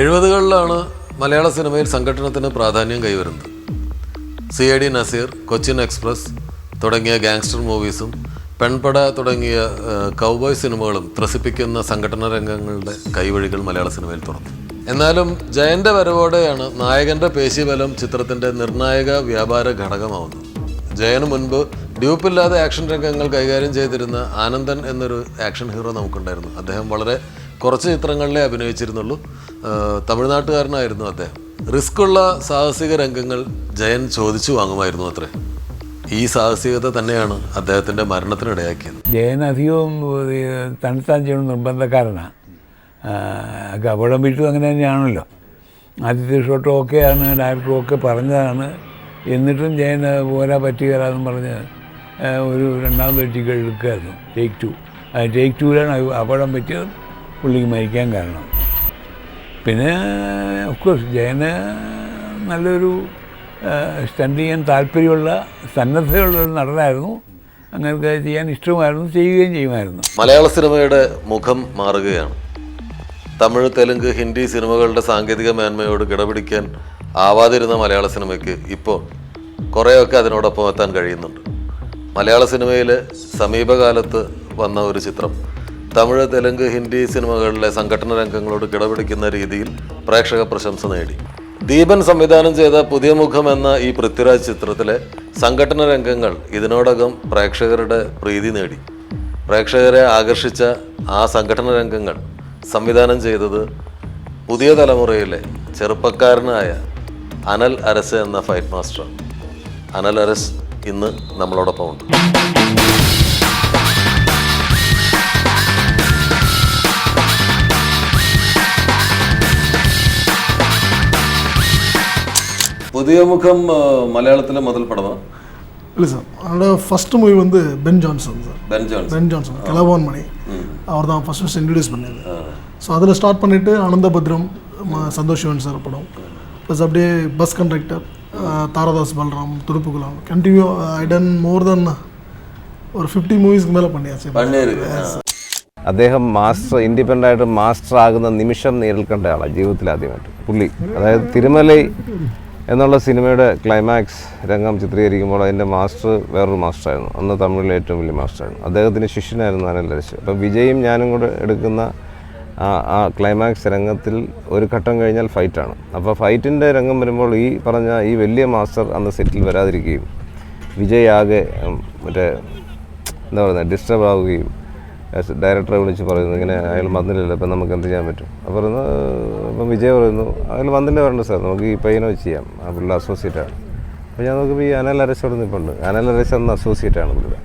എഴുപതുകളിലാണ് മലയാള സിനിമയിൽ സംഘടനത്തിന് പ്രാധാന്യം കൈവരുന്നത്. C I D Nazir Cochin express തുടങ്ങിയ ഗാങ്സ്റ്റർ മൂവീസും പെൺപട തുടങ്ങിയ കൗബോയ് സിനിമകളും ത്രസിപ്പിക്കുന്ന സംഘടന രംഗങ്ങളുടെ കൈവഴികൾ മലയാള സിനിമയിൽ തുറന്നു. എന്നാലും ജയന്റെ വരവോടെയാണ് നായകന്റെ പേശിബലം ചിത്രത്തിന്റെ നിർണായക വ്യാപാര ഘടകമാവുന്നത്. ജയന് മുൻപ് ഡ്യൂപ്പില്ലാതെ ആക്ഷൻ രംഗങ്ങൾ കൈകാര്യം ചെയ്തിരുന്ന ആനന്ദൻ എന്നൊരു ആക്ഷൻ ഹീറോ നമുക്കുണ്ടായിരുന്നു. അദ്ദേഹം വളരെ കുറച്ച് ചിത്രങ്ങളിലേ അഭിനയിച്ചിരുന്നുള്ളൂ. തമിഴ്നാട്ടുകാരനായിരുന്നു അദ്ദേഹം. റിസ്ക്കുള്ള സാഹസിക രംഗങ്ങൾ ജയൻ ചോദിച്ചു വാങ്ങുമായിരുന്നു അത്രേ. ഈ സാഹസികത തന്നെയാണ് അദ്ദേഹത്തിന്റെ മരണത്തിനിടയാക്കിയത്. ജയൻ അധികവും തണുത്താൻ ചെയ്യണം നിർബന്ധക്കാരനാണ് കപടം വീട്ടും അങ്ങനെ തന്നെയാണല്ലോ. ആദ്യത്തെ ഷോട്ടും ഓക്കെയാണ് ഡയറക്ടറും ഒക്കെ പറഞ്ഞതാണ്. എന്നിട്ടും ജയൻ പോരാ പറ്റുകയില്ലെന്ന് പറഞ്ഞ് ഒരു രണ്ടാമത് വെട്ടിക്ക് എടുക്കുമായിരുന്നു ടേക്ക് ടു ടേക്ക് ടുവിലാണ് അപകടം പറ്റിയത്. പുള്ളിക്ക് മരിക്കാൻ കാരണം. പിന്നെ ഓഫ് കോഴ്സ് ജയന് നല്ലൊരു സ്റ്റണ്ട് ചെയ്യാൻ താല്പര്യമുള്ള സന്നദ്ധതയുള്ളൊരു നടനായിരുന്നു. അങ്ങനെ ചെയ്യാൻ ഇഷ്ടമായിരുന്നു ചെയ്യുകയും ചെയ്യുമായിരുന്നു. മലയാള സിനിമയുടെ മുഖം മാറുകയാണ്. തമിഴ് തെലുങ്ക് ഹിന്ദി സിനിമകളുടെ സാങ്കേതിക മേന്മയോട് കിടപിടിക്കാൻ ആവാതിരുന്ന മലയാള സിനിമയ്ക്ക് ഇപ്പോൾ കുറേയൊക്കെ അതിനോടൊപ്പം എത്താൻ കഴിയുന്നുണ്ട്. മലയാള സിനിമയിൽ സമീപകാലത്ത് വന്ന ഒരു ചിത്രം തമിഴ് തെലുങ്ക് ഹിന്ദി സിനിമകളിലെ സംഘടന രംഗങ്ങളോട് കിടപിടിക്കുന്ന രീതിയിൽ പ്രേക്ഷക പ്രശംസ നേടി. ദീപൻ സംവിധാനം ചെയ്ത പുതിയ മുഖം എന്ന ഈ പൃഥ്വിരാജ് ചിത്രത്തിലെ സംഘടന രംഗങ്ങൾ ഇതിനോടകം പ്രേക്ഷകരുടെ പ്രീതി നേടി. പ്രേക്ഷകരെ ആകർഷിച്ച ആ സംഘടന രംഗങ്ങൾ സംവിധാനം ചെയ്തത് പുതിയ തലമുറയിലെ ചെറുപ്പക്കാരനായ അനൽ അരസ് എന്ന ഫൈറ്റ് മാസ്റ്റർ. അനൽ അരസ് ഇന്ന് നമ്മളോടൊപ്പം പുതിയ മുഖം ആ, മലയാളത്തിലെ മുതൽ പടമാണ് இல்லை சார் அதோட ஃபஸ்ட்டு மூவி வந்து Ben Johnson sir Ben Johnson Ben Johnson கிளவான் மணி அவர் தான் ஃபஸ்ட் ஃபஸ்ட் இன்ட்ரடியூஸ் பண்ணது ஸோ அதில் ஸ்டார்ட் பண்ணிவிட்டு ஆனந்தபத்ரம் ம- சந்தோஷ் சிவன் சார் படம் ப்ளஸ் அப்படியே bus conductor Tharadas Balram துடுப்புக்குலாம் continue I done more then ஒரு ஃபிஃப்டி மூவிஸ்க்கு மேலே பண்ணியாச்சு പന്നീർക്ക് അദ്ദേഹം മാസ്റ്റർ ഇൻഡിപെൻഡൻ്റ് ആയിട്ട് മാസ്റ്റർ ആകുന്ന നിമിഷം നേരിൽ കണ്ട ആളാണ് ജീവിതത്തിൽ ആദ്യമായിട്ട് പുള്ളി അതായത് തിരുമലൈ എന്നുള്ള സിനിമയുടെ ക്ലൈമാക്സ് രംഗം ചിത്രീകരിക്കുമ്പോൾ അതിന്റെ മാസ്റ്റർ വേറൊരു മാസ്റ്ററായിരുന്നു അന്ന് തമിഴിലെ ഏറ്റവും വലിയ മാസ്റ്ററായിരുന്നു അദ്ദേഹത്തിന്റെ ശിഷ്യനായിരുന്നു അനിൽ രശ് അപ്പം വിജയും ഞാനും കൂടെ എടുക്കുന്ന ആ ആ ക്ലൈമാക്സ് രംഗത്തിൽ ഒരു ഘട്ടം കഴിഞ്ഞാൽ ഫൈറ്റാണ് അപ്പോൾ ഫൈറ്റിന്റെ രംഗം വരുമ്പോൾ ഈ പറഞ്ഞ ഈ വലിയ മാസ്റ്റർ അന്ന് സെറ്റിൽ വരാതിരിക്കുകയും വിജയ് ആകെ മറ്റേ എന്താ പറയുന്നത് ഡിസ്റ്റർബ് ആവുകയും ഡയറക്ടറെ വിളിച്ച് പറയുന്നു. ഇങ്ങനെ അയാൾ വന്നില്ലല്ലോ ഇപ്പം നമുക്ക് എന്ത് ചെയ്യാൻ പറ്റും? അപ്പോൾ പറയുന്നു ഇപ്പം വിജയ് പറയുന്നു അയാൾ വന്നില്ല വരണ്ട സാർ നമുക്ക് ഈ പയ്യനെ വെച്ച് ചെയ്യാം. ആ പുള്ളി അസോസിയേറ്റ് ആണ്. അപ്പോൾ ഞാൻ നോക്കുമ്പോൾ ഈ അനൽ അരശ് അവിടെ നിൽപ്പുണ്ട്. അനൽ അരശ് അസോസിയേറ്റ് ആണ് പുള്ളിയുടെ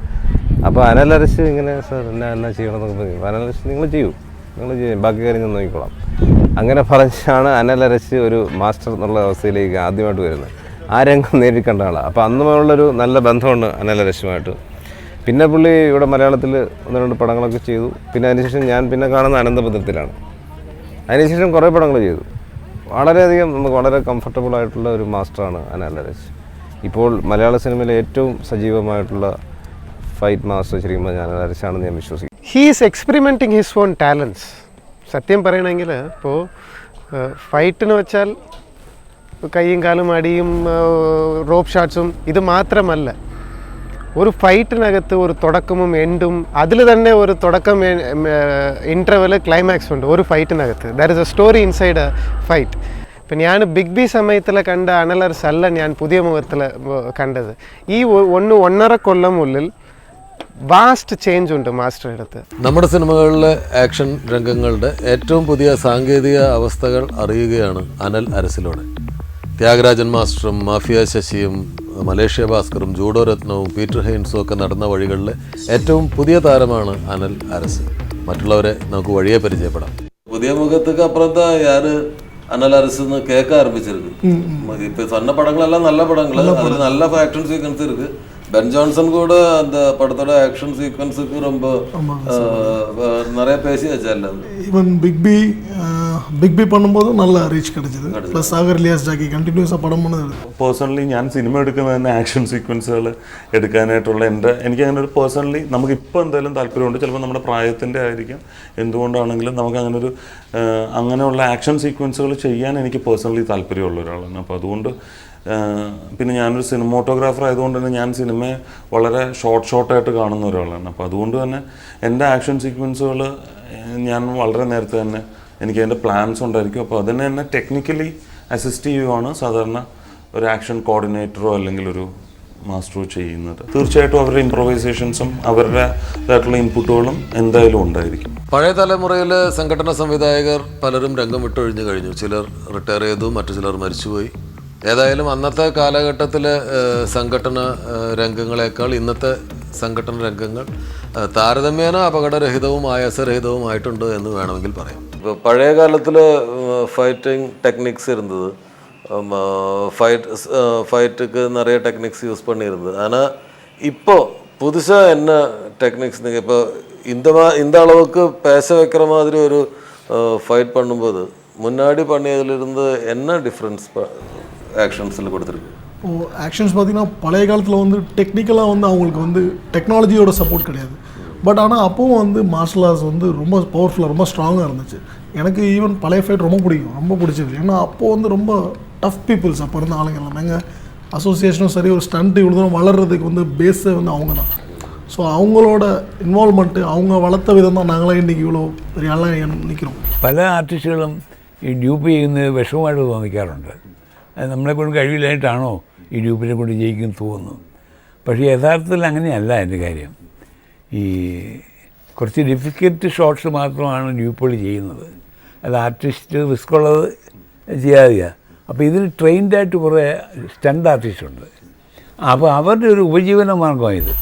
അപ്പോൾ അനൽ അരശ് ഇങ്ങനെ സാർ എന്നാ എന്നാ ചെയ്യണം എന്നൊക്കെ പറയും. അനൽ നിങ്ങൾ ചെയ്യൂ. നിങ്ങൾ ചെയ്യും. ബാക്കി കാര്യം ഞാൻ നോക്കിക്കോളാം. അങ്ങനെ പറഞ്ഞാണ് അനൽ അരശ് ഒരു മാസ്റ്റർ എന്നുള്ള അവസ്ഥയിലേക്ക് ആദ്യമായിട്ട് വരുന്നത്. ആ രംഗം നേരിൽ കണ്ട ആളാണ് അപ്പോൾ അന്നുമുള്ളൊരു നല്ല ബന്ധമുണ്ട് അനൽ അരശുമായിട്ട് പിന്നെ പുള്ളി ഇവിടെ മലയാളത്തിൽ ഒന്ന് രണ്ട് പടങ്ങളൊക്കെ ചെയ്തു. പിന്നെ അതിനുശേഷം ഞാൻ പിന്നെ കാണുന്ന അനന്തപത്രത്തിലാണ് അതിനുശേഷം കുറേ പടങ്ങൾ ചെയ്തു. വളരെയധികം നമുക്ക് വളരെ കംഫർട്ടബിൾ ആയിട്ടുള്ള ഒരു മാസ്റ്ററാണ് അനാലരസ് ഇപ്പോൾ മലയാള സിനിമയിലെ ഏറ്റവും സജീവമായിട്ടുള്ള ഫൈറ്റ് മാസ്റ്റർ ശരിക്കും പറഞ്ഞാൽ അനാലരസാണെന്ന് ഞാൻ വിശ്വസിക്കുന്നു. He's experimenting his own talents സത്യം പറയണമെങ്കിൽ ഇപ്പോൾ ഫൈറ്റിന് വെച്ചാൽ കൈയും കാലും അടിയും റോപ്പ് ഷാട്ട്സും ഇത് മാത്രമല്ല. ഒരു ഫൈറ്റിനകത്ത് ഒരു തുടക്കവും എൻഡും അതിൽ തന്നെ ഒരു തുടക്കം ഇന്റർവെൽ ക്ലൈമാക്സ് ഉണ്ട് ഒരു ഫൈറ്റിനകത്ത് that is a story inside a fight ഇപ്പം ഞാൻ ബിഗ് ബി സമയത്തിൽ കണ്ട അനലർസ് അല്ല ഞാൻ പുതിയ മുഖത്തിൽ കണ്ടത്. ഈ ഒന്ന് ഒന്നര കൊല്ലം ഉള്ളിൽ വാസ്റ്റ് ചേഞ്ച് ഉണ്ട് മാസ്റ്റർ അടുത്ത്. നമ്മുടെ സിനിമകളിലെ ആക്ഷൻ രംഗങ്ങളുടെ ഏറ്റവും പുതിയ സാങ്കേതിക അവസ്ഥകൾ അറിയുകയാണ് അനൽ അരസിലൂടെ. ത്യാഗരാജൻ മാസ്റ്ററും മാഫിയ ശശിയും മലേഷ്യ ഭാസ്കറും ജൂഡോ രത്നവും പീറ്റർ ഹെയിൻസും ഒക്കെ നടന്ന വഴികളിലെ ഏറ്റവും പുതിയ താരമാണ് അനൽ അരസ്. മറ്റുള്ളവരെ നമുക്ക് വഴിയെ പരിചയപ്പെടാം. പുതിയ മുഖത്തേക്ക് അപ്പുറത്താ ഞാൻ അനൽ അരസ് എന്ന് കേൾക്ക ആരംഭിച്ചിരുന്നു ഇപ്പൊ സ്വന്ന പടങ്ങളെല്ലാം നല്ല പടങ്ങൾ അതിൽ നല്ല ഫാക്ഷൻ സീക്വൻസ് ഇരുക്ക്. ബെൻ ജോൺസൺ കൂടെ அந்த പടത്തോടെ ആക്ഷൻ സീക്വൻസ് ரொம்ப நிறைய பேசி வச்சார் இவன் பிக் ബിഗ് ബി പണ്ണുമ്പോൾ നല്ല reach കിടച്ചത് plus Sagar alias Jacky continues ആ പടം പോണത് പേഴ്സണലി ഞാൻ സിനിമ എടുക്കുന്ന തന്നെ ആക്ഷൻ സീക്വൻസുകൾ എടുക്കാനായിട്ടുള്ള എന്റെ എനിക്ക് അങ്ങനെ ഒരു പേഴ്സണലി നമുക്ക് ഇപ്പോൾ എന്തായാലും താല്പര്യമുണ്ട്. ചിലപ്പോൾ നമ്മുടെ പ്രായത്തിന്റെ ആയിരിക്കും. എന്തുകൊണ്ടാണെങ്കിലും നമുക്ക് അങ്ങനെ ഒരു അങ്ങനെയുള്ള ആക്ഷൻ സീക്വൻസുകൾ ചെയ്യാൻ എനിക്ക് പേഴ്സണലി താല്പര്യമുള്ള ഒരാളാണ്. അപ്പോൾ അതുകൊണ്ട് പിന്നെ ഞാനൊരു സിനിമോട്ടോഗ്രാഫർ ആയതുകൊണ്ട് തന്നെ ഞാൻ സിനിമയെ വളരെ ഷോർട്ട് ഷോർട്ടായിട്ട് കാണുന്ന ഒരാളാണ്. അപ്പോൾ അതുകൊണ്ട് തന്നെ എന്റെ ആക്ഷൻ സീക്വൻസുകൾ ഞാൻ വളരെ നേരത്തെ തന്നെ എനിക്ക് അതിന്റെ പ്ലാൻസ് ഉണ്ടായിരിക്കും. അപ്പോൾ അതിനെ തന്നെ ടെക്നിക്കലി അസിസ്റ്റ് ചെയ്യുവാണ് സാധാരണ ഒരു ആക്ഷൻ കോർഡിനേറ്ററോ അല്ലെങ്കിൽ ഒരു മാസ്റ്ററോ ചെയ്യുന്നത്. തീർച്ചയായിട്ടും അവരുടെ ഇംപ്രവൈസേഷൻസും അവരുടേതായിട്ടുള്ള ഇൻപുട്ടുകളും എന്തായാലും ഉണ്ടായിരിക്കും. പഴയ തലമുറയിൽ സംഘടന സംവിധായകർ പലരും രംഗം വിട്ടൊഴിഞ്ഞു കഴിഞ്ഞു. ചിലർ റിട്ടയർ ചെയ്തു മറ്റു ചിലർ മരിച്ചുപോയി. ഏതായാലും അന്നത്തെ കാലഘട്ടത്തിലെ സംഘടന രംഗങ്ങളെക്കാൾ ഇന്നത്തെ സംഘടന രംഗങ്ങൾ ഏഹ്, താരതമ്യേന അപകടരഹിതവും ആയാസരഹിതവുമായിട്ടുണ്ട് എന്ന് വേണമെങ്കിൽ പറയാം ഇപ്പോൾ പഴയ കാലത്തിൽ ഫൈറ്റിംഗ് ടെക്നിക്സ് ഇരുന്നത് ஃபைட் ஃபைட்டுக்கு நிறைய டெக்னிக்ஸ் யூஸ் பண்ணியிருந்தது ஆனால் இப்போ புதுசாக என்ன டெக்னிக்ஸ் நீங்கள் இப்போ இந்த மா இந்த அளவுக்கு பேச வைக்கிற மாதிரி ஒரு ஃபைட் பண்ணும்போது முன்னாடி பண்ணியதுலேருந்து என்ன டிஃப்ரென்ஸ் ஆக்ஷன்ஸில் கொடுத்துருக்கு இப்போது ஆக்ஷன்ஸ் பார்த்தீங்கன்னா பழைய காலத்தில் வந்து டெக்னிக்கலாக வந்து அவங்களுக்கு வந்து டெக்னாலஜியோட சப்போர்ட் கிடையாது பட் ஆனால் அப்போவும் வந்து மார்ஷல் ஆர்ட்ஸ் வந்து ரொம்ப பவர்ஃபுல்லாக ரொம்ப ஸ்ட்ராங்காக இருந்துச்சு எனக்கு ஈவன் பழைய ஃபைட் ரொம்ப பிடிக்கும் ரொம்ப பிடிச்சது ஏன்னா அப்போது வந்து ரொம்ப டஃப் பீப்புள்ஸ் அப்போ இருந்த ஆளுங்க எல்லாம் எங்கள் அசோசியேஷனும் சரி ஒரு ஸ்டண்ட் இவ்வளோ தூரம் வளர்கிறதுக்கு வந்து பேஸே வந்து அவங்க தான் ஸோ அவங்களோட இன்வால்மெண்ட்டு அவங்க வளர்த்த விதம் தான் நாங்களாம் இன்றைக்கி இவ்வளோ பெரிய ஆளாக நிற்கிறோம் പല ആർട്ടിസ്റ്റുകളും ഈ ഡ്യൂപ്പ് ചെയ്യുന്നത് വിഷമമായിട്ട് തോന്നിക്കാറുണ്ട് അത് നമ്മളെ കൊണ്ട് കഴിവില്ലായിട്ടാണോ ഈ ഡ്യൂപ്പിനെ കൊണ്ട് ജയിക്കും തോന്നുന്നു പക്ഷേ യഥാർത്ഥത്തിൽ അങ്ങനെയല്ല എന്റെ കാര്യം. ഈ കുറച്ച് ഡിഫിക്കൽട്ട് ഷോട്ട്സ് മാത്രമാണ് ഡ്യൂപ്പുകൾ ചെയ്യുന്നത്. അത് ആർട്ടിസ്റ്റ് റിസ്ക് ഉള്ളത് ചെയ്യാതെയാണ് അപ്പോൾ ഇതിന് ട്രെയിൻഡായിട്ട് കുറേ സ്റ്റണ്ട് ആർട്ടിസ്റ്റുണ്ട് അപ്പോൾ അവരുടെ ഒരു ഉപജീവന മാർഗമാണ് ഇത്.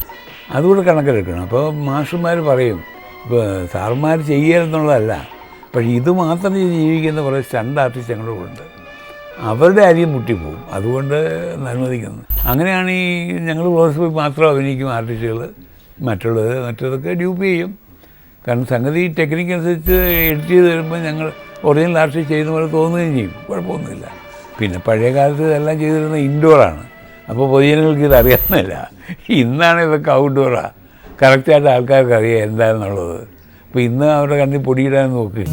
അതുകൂടെ കണക്കിലെടുക്കണം. അപ്പോൾ മാഷന്മാർ പറയും ഇപ്പോൾ സാറന്മാർ ചെയ്യുകയെന്നുള്ളതല്ല പക്ഷേ ഇത് മാത്രം ജീവിക്കുന്ന കുറേ സ്റ്റണ്ട് ആർട്ടിസ്റ്റ് ഞങ്ങളുടെ ഉണ്ട്. അവരുടെ അരിയും മുട്ടിപ്പോവും. അതുകൊണ്ട് അനുവദിക്കുന്നു അങ്ങനെയാണ് ഈ ഞങ്ങൾ ക്ലോസ് പോയി മാത്രം അഭിനയിക്കും ആർട്ടിസ്റ്റുകൾ. മറ്റുള്ളത് മറ്റതൊക്കെ ഡ്യൂപ്പ് ചെയ്യും. കാരണം സംഗതി ടെക്നിക്ക് അനുസരിച്ച് എഡിറ്റ് ചെയ്ത് വരുമ്പോൾ ഞങ്ങൾ ഒറിജിനൽ ആർട്ടിസ്റ്റ് ചെയ്യുന്ന പോലെ തോന്നുകയും ചെയ്യും. കുഴപ്പമൊന്നുമില്ല. പിന്നെ പഴയ കാലത്ത് ഇതെല്ലാം ചെയ്തിരുന്നത് ഇൻഡോറാണ് അപ്പോൾ പൊതുജനങ്ങൾക്ക് ഇത് അറിയാമെന്നില്ല ഇന്നാണ് ഇതൊക്കെ ഔട്ട്ഡോറാണ് കറക്റ്റായിട്ട് ആൾക്കാർക്ക് അറിയാം എന്താണെന്നുള്ളത്. അപ്പോൾ ഇന്ന് അവരുടെ കണ്ണിൽ പൊടിയിടാൻ നോക്ക്.